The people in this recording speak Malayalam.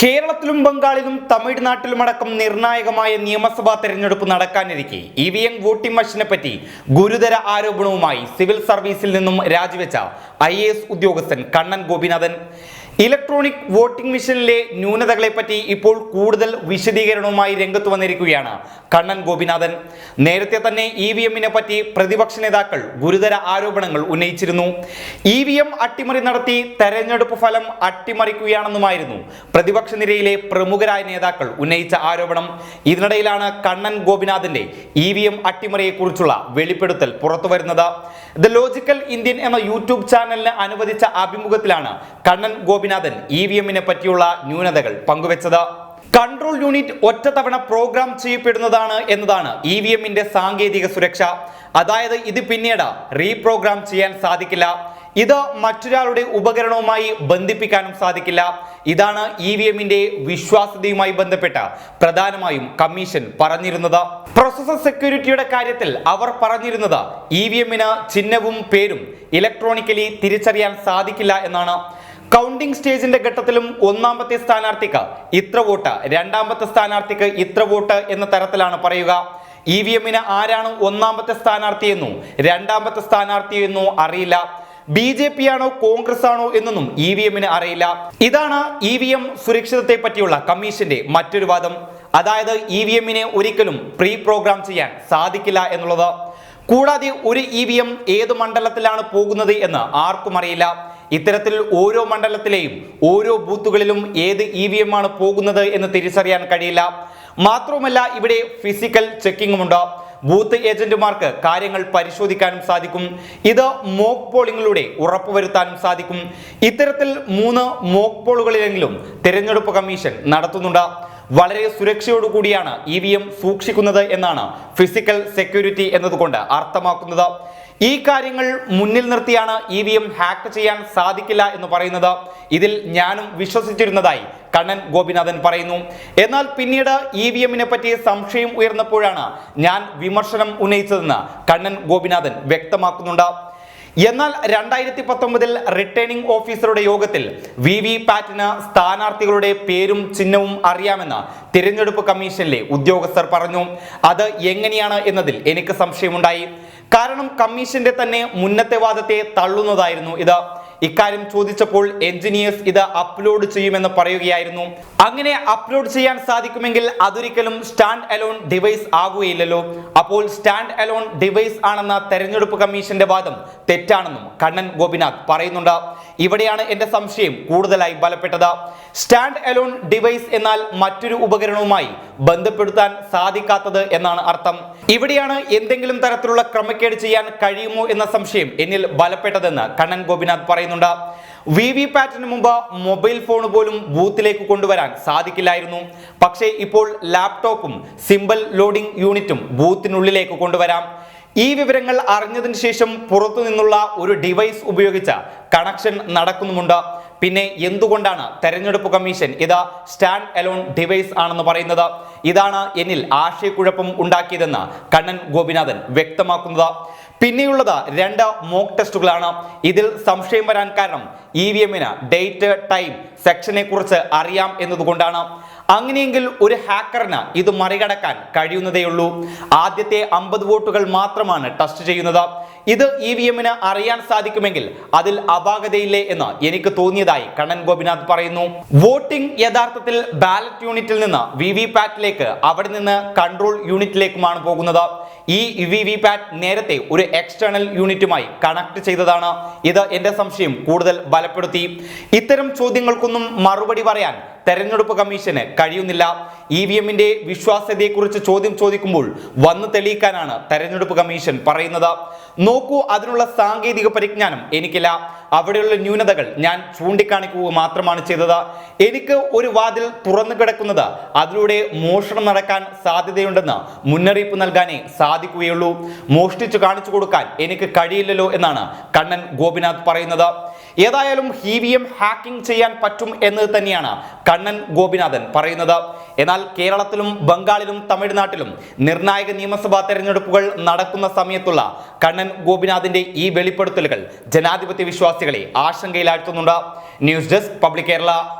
കേരളത്തിലും ബംഗാളിലും തമിഴ്നാട്ടിലും തമിഴ്നാട്ടിലുമടക്കം നിർണായകമായ നിയമസഭാ തെരഞ്ഞെടുപ്പ് നടക്കാനിരിക്കെ. ഇ വി എം വോട്ടിംഗ് മെഷീനെ പറ്റി ഗുരുതര ആരോപണവുമായി സിവിൽ സർവീസിൽ നിന്നും രാജിവെച്ച ഐ ഉദ്യോഗസ്ഥൻ കണ്ണൻ ഗോപിനാഥൻ. ഇലക്ട്രോണിക് വോട്ടിംഗ് മെഷീനിലെ ന്യൂനതകളെ പറ്റി ഇപ്പോൾ കൂടുതൽ വിശദീകരണവുമായി രംഗത്ത് വന്നിരിക്കുകയാണ് കണ്ണൻ ഗോപിനാഥൻ. നേരത്തെ തന്നെ ഇ വി എമ്മിനെ പറ്റി പ്രതിപക്ഷ നേതാക്കൾ ഗുരുതര ആരോപണങ്ങൾ ഉന്നയിച്ചിരുന്നു. ഇ വി എം അട്ടിമറി നടത്തി തെരഞ്ഞെടുപ്പ് ഫലം അട്ടിമറിക്കുകയാണെന്നുമായിരുന്നു പ്രതിപക്ഷ നിരയിലെ പ്രമുഖരായ നേതാക്കൾ ഉന്നയിച്ച ആരോപണം. ഇതിനിടയിലാണ് കണ്ണൻ ഗോപിനാഥിന്റെ ഇ വി എം അട്ടിമറിയെക്കുറിച്ചുള്ള വെളിപ്പെടുത്തൽ പുറത്തുവരുന്നത്. ദ ലോജിക്കൽ ഇന്ത്യൻ എന്ന യൂട്യൂബ് ചാനലിന് അനുവദിച്ച അഭിമുഖത്തിലാണ് കണ്ണൻ ഗോപിനാഥൻ ഇ വി എമ്മിനെ പറ്റിയുള്ള ന്യൂനതകൾ പങ്കുവച്ചത്. കൺട്രോൾ യൂണിറ്റ് ഒറ്റത്തവണ പ്രോഗ്രാം ചെയ്യപ്പെടുന്നതാണ് എന്നതാണ് ഇ വി എമ്മിന്റെ സാങ്കേതിക സുരക്ഷ. അതായത് ഇത് പിന്നീട് റീപ്രോഗ്രാം ചെയ്യാൻ സാധിക്കില്ല. ഇത് മറ്റൊരാളുടെ ഉപകരണവുമായി ബന്ധിപ്പിക്കാനും സാധിക്കില്ല. ഇതാണ് ഇ വി എമ്മിന്റെ വിശ്വാസ്യതയുമായി ബന്ധപ്പെട്ട് പ്രധാനമായും കമ്മീഷൻ പറഞ്ഞിരുന്നത്. പ്രോസസർ സെക്യൂരിറ്റിയുടെ കാര്യത്തിൽ അവർ പറഞ്ഞിരുന്നത് ഇ വി എമ്മിന് ചിഹ്നവും പേരും ഇലക്ട്രോണിക്കലി തിരിച്ചറിയാൻ സാധിക്കില്ല എന്നാണ്. കൗണ്ടിംഗ് സ്റ്റേജിന്റെ ഘട്ടത്തിലും ഒന്നാമത്തെ സ്ഥാനാർത്ഥിക്ക് ഇത്ര വോട്ട് രണ്ടാമത്തെ സ്ഥാനാർത്ഥിക്ക് ഇത്ര വോട്ട് എന്ന തരത്തിലാണ് പറയുക. ഇ വി എമ്മിന് ആരാണ് ഒന്നാമത്തെ സ്ഥാനാർത്ഥിയെന്നോ രണ്ടാമത്തെ സ്ഥാനാർത്ഥിയെന്നോ അറിയില്ല. ബി ജെ പി ആണോ കോൺഗ്രസ് ആണോ എന്നൊന്നും ഇ വി എമ്മിന് അറിയില്ല. ഇതാണ് ഇ വി എം സുരക്ഷിതത്തെ പറ്റിയുള്ള കമ്മീഷന്റെ മറ്റൊരു വാദം. അതായത് ഇ വി എമ്മിനെ ഒരിക്കലും പ്രീ പ്രോഗ്രാം ചെയ്യാൻ സാധിക്കില്ല എന്നുള്ളത്. കൂടാതെ ഒരു ഇ വി എം ഏത് മണ്ഡലത്തിലാണ് പോകുന്നത് എന്ന് ആർക്കും അറിയില്ല. ഇത്തരത്തിൽ ഓരോ മണ്ഡലത്തിലെയും ഓരോ ബൂത്തുകളിലും ഏത് ഇ വി എം ആണ് പോകുന്നത് എന്ന് തിരിച്ചറിയാൻ കഴിയില്ല. മാത്രവുമല്ല ഇവിടെ ഫിസിക്കൽ ചെക്കിങ്ങുമുണ്ട് ബൂത്ത് ഏജന്റുമാർക്ക് കാര്യങ്ങൾ പരിശോധിക്കാനും സാധിക്കും. ഇത് മോക്ക് പോളിംഗിലൂടെ ഉറപ്പുവരുത്താനും സാധിക്കും. ഇത്തരത്തിൽ മൂന്ന് മോക്ക് പോളുകളിലെങ്കിലും തിരഞ്ഞെടുപ്പ് കമ്മീഷൻ നടത്തുന്നുണ്ട്. വളരെ സുരക്ഷയോടുകൂടിയാണ് ഇ വി എം സൂക്ഷിക്കുന്നത് എന്നാണ് ഫിസിക്കൽ സെക്യൂരിറ്റി എന്നതുകൊണ്ട് അർത്ഥമാക്കുന്നത്. ഈ കാര്യങ്ങൾ മുന്നിൽ നിർത്തിയാണ് ഇ വി എം ഹാക്ക് ചെയ്യാൻ സാധിക്കില്ല എന്ന് പറയുന്നത്. ഇതിൽ ഞാനും വിശ്വസിച്ചിരുന്നതായി കണ്ണൻ ഗോപിനാഥൻ പറയുന്നു. എന്നാൽ പിന്നീട് ഇ വി എമ്മിനെ പറ്റി സംശയം ഉയർന്നപ്പോഴാണ് ഞാൻ വിമർശനം ഉന്നയിച്ചതെന്ന് കണ്ണൻ ഗോപിനാഥൻ വ്യക്തമാക്കുന്നുണ്ട്. എന്നാൽ രണ്ടായിരത്തി പത്തൊമ്പതിൽ റിട്ടേണിംഗ് ഓഫീസറുടെ യോഗത്തിൽ വി വി പാറ്റിന് സ്ഥാനാർത്ഥികളുടെ പേരും ചിഹ്നവും അറിയാമെന്ന് തിരഞ്ഞെടുപ്പ് കമ്മീഷനിലെ ഉദ്യോഗസ്ഥർ പറഞ്ഞു. അത് എങ്ങനെയാണ് എന്നതിൽ എനിക്ക് സംശയമുണ്ടായി. കാരണം കമ്മീഷന്റെ തന്നെ മുന്നത്തെ വാദത്തെ തള്ളുന്നതായിരുന്നു ഇത്. ഇക്കാര്യം ചോദിച്ചപ്പോൾ എഞ്ചിനീയേഴ്സ് ഇത് അപ്ലോഡ് ചെയ്യുമെന്ന് പറയുകയായിരുന്നു. അങ്ങനെ അപ്ലോഡ് ചെയ്യാൻ സാധിക്കുമെങ്കിൽ അതൊരിക്കലും സ്റ്റാൻഡ് അലോൺ ഡിവൈസ് ആകുകയില്ലല്ലോ അപ്പോൾ സ്റ്റാൻഡ് അലോൺ ഡിവൈസ് ആണെന്ന തെരഞ്ഞെടുപ്പ് കമ്മീഷന്റെ വാദം തെറ്റാണെന്നും കണ്ണൻ ഗോപിനാഥ് പറയുന്നുണ്ട്. ഇവിടെയാണ് എന്റെ സംശയം കൂടുതലായി ബലപ്പെട്ടത്. സ്റ്റാൻഡ് അലോൺ ഡിവൈസ് എന്നാൽ മറ്റൊരു ഉപകരണവുമായി ബന്ധപ്പെടുത്താൻ സാധിക്കാത്തത് എന്നാണ് അർത്ഥം. ഇവിടെയാണ് എന്തെങ്കിലും തരത്തിലുള്ള ക്രമക്കേട് ചെയ്യാൻ കഴിയുമോ എന്ന സംശയം എന്നിൽ ബലപ്പെട്ടതെന്ന് കണ്ണൻ ഗോപിനാഥ് പറയുന്നുണ്ട്. വി വി പാറ്റിന് മുമ്പ് മൊബൈൽ ഫോൺ പോലും ബൂത്തിലേക്ക് കൊണ്ടുവരാൻ സാധിക്കില്ലായിരുന്നു. പക്ഷേ ഇപ്പോൾ ലാപ്ടോപ്പും സിമ്പിൾ ലോഡിംഗ് യൂണിറ്റും ബൂത്തിനുള്ളിലേക്ക് കൊണ്ടുവരാം. ഈ വിവരങ്ങൾ അറിഞ്ഞതിന് ശേഷം പുറത്തു നിന്നുള്ള ഒരു ഡിവൈസ് ഉപയോഗിച്ച കണക്ഷൻ നടക്കുന്നുമുണ്ട്. പിന്നെ എന്തുകൊണ്ടാണ് തെരഞ്ഞെടുപ്പ് കമ്മീഷൻ ഇത് സ്റ്റാൻഡ് അലോൺ ഡിവൈസ് ആണെന്ന് പറയുന്നത്? ഇതാണ് എന്നിൽ ആശയക്കുഴപ്പം ഉണ്ടാക്കിയതെന്ന് കണ്ണൻ ഗോപിനാഥൻ വ്യക്തമാക്കുന്നത്. പിന്നെയുള്ളത് രണ്ട് മോക്ക് ടെസ്റ്റുകളാണ് ഇതിൽ സംശയം വരാൻ കാരണം ഇ വി എമ്മിന് ഡേറ്റ് ടൈം സെക്ഷനെ കുറിച്ച് അറിയാം എന്നതുകൊണ്ടാണ്. അങ്ങനെയെങ്കിൽ ഒരു ഹാക്കറിന് ഇത് മറികടക്കാൻ കഴിയുന്നതേയുള്ളൂ. ആദ്യത്തെ അമ്പത് വോട്ടുകൾ മാത്രമാണ് ടെസ്റ്റ് ചെയ്യുന്നത്. ഇത് ഇ വി എമ്മിന് അറിയാൻ സാധിക്കുമെങ്കിൽ അതിൽ അപാകതയില്ലേ എന്ന് എനിക്ക് തോന്നിയതായി കണ്ണൻ ഗോപിനാഥ് പറയുന്നു. വോട്ടിംഗ് യഥാർത്ഥത്തിൽ ബാലറ്റ് യൂണിറ്റിൽ നിന്ന് വി വി പാറ്റിലേക്ക് അവിടെ നിന്ന് കൺട്രോൾ യൂണിറ്റിലേക്കുമാണ് പോകുന്നത്. ഈ വി വി പാറ്റ് നേരത്തെ ഒരു എക്സ്റ്റേണൽ യൂണിറ്റുമായി കണക്ട് ചെയ്തതാണ്. ഇത് എന്റെ സംശയം കൂടുതൽ ബലപ്പെടുത്തി. ഇത്തരം ചോദ്യങ്ങൾക്കൊന്നും മറുപടി പറയാൻ തെരഞ്ഞെടുപ്പ് കമ്മീഷന് കഴിയുന്നില്ല. ഇ വി എമ്മിന്റെ വിശ്വാസ്യതയെക്കുറിച്ച് ചോദ്യം ചോദിക്കുമ്പോൾ വന്ന് തെളിയിക്കാനാണ് തെരഞ്ഞെടുപ്പ് കമ്മീഷൻ പറയുന്നത്. നോക്കൂ അതിനുള്ള സാങ്കേതിക പരിജ്ഞാനം. എനിക്കില്ല. അവിടെയുള്ള ന്യൂനതകൾ ഞാൻ ചൂണ്ടിക്കാണിക്കുക മാത്രമാണ് ചെയ്തത്. എനിക്ക് ഒരു വാതിൽ തുറന്നു കിടക്കുന്നത് അതിലൂടെ മോഷണം നടക്കാൻ സാധ്യതയുണ്ടെന്ന് മുന്നറിയിപ്പ് നൽകാനേ സാധിക്കുകയുള്ളൂ. മോഷ്ടിച്ചു കാണിച്ചു കൊടുക്കാൻ എനിക്ക് കഴിയില്ലല്ലോ എന്നാണ് കണ്ണൻ ഗോപിനാഥ് പറയുന്നത്. ഏതായാലും ഇ വി എം ഹാക്കിംഗ് ചെയ്യാൻ പറ്റും എന്നത് തന്നെയാണ് കണ്ണൻ ഗോപിനാഥൻ പറയുന്നത്. എന്നാൽ കേരളത്തിലും ബംഗാളിലും തമിഴ്നാട്ടിലും നിർണായക നിയമസഭാ തെരഞ്ഞെടുപ്പുകൾ നടക്കുന്ന സമയത്തുള്ള കണ്ണൻ ഗോപിനാഥിന്റെ ഈ വെളിപ്പെടുത്തലുകൾ ജനാധിപത്യ വിശ്വാസികളെ ആശങ്കയിലാഴ്ത്തുന്നുണ്ട്. News desk public Kerala.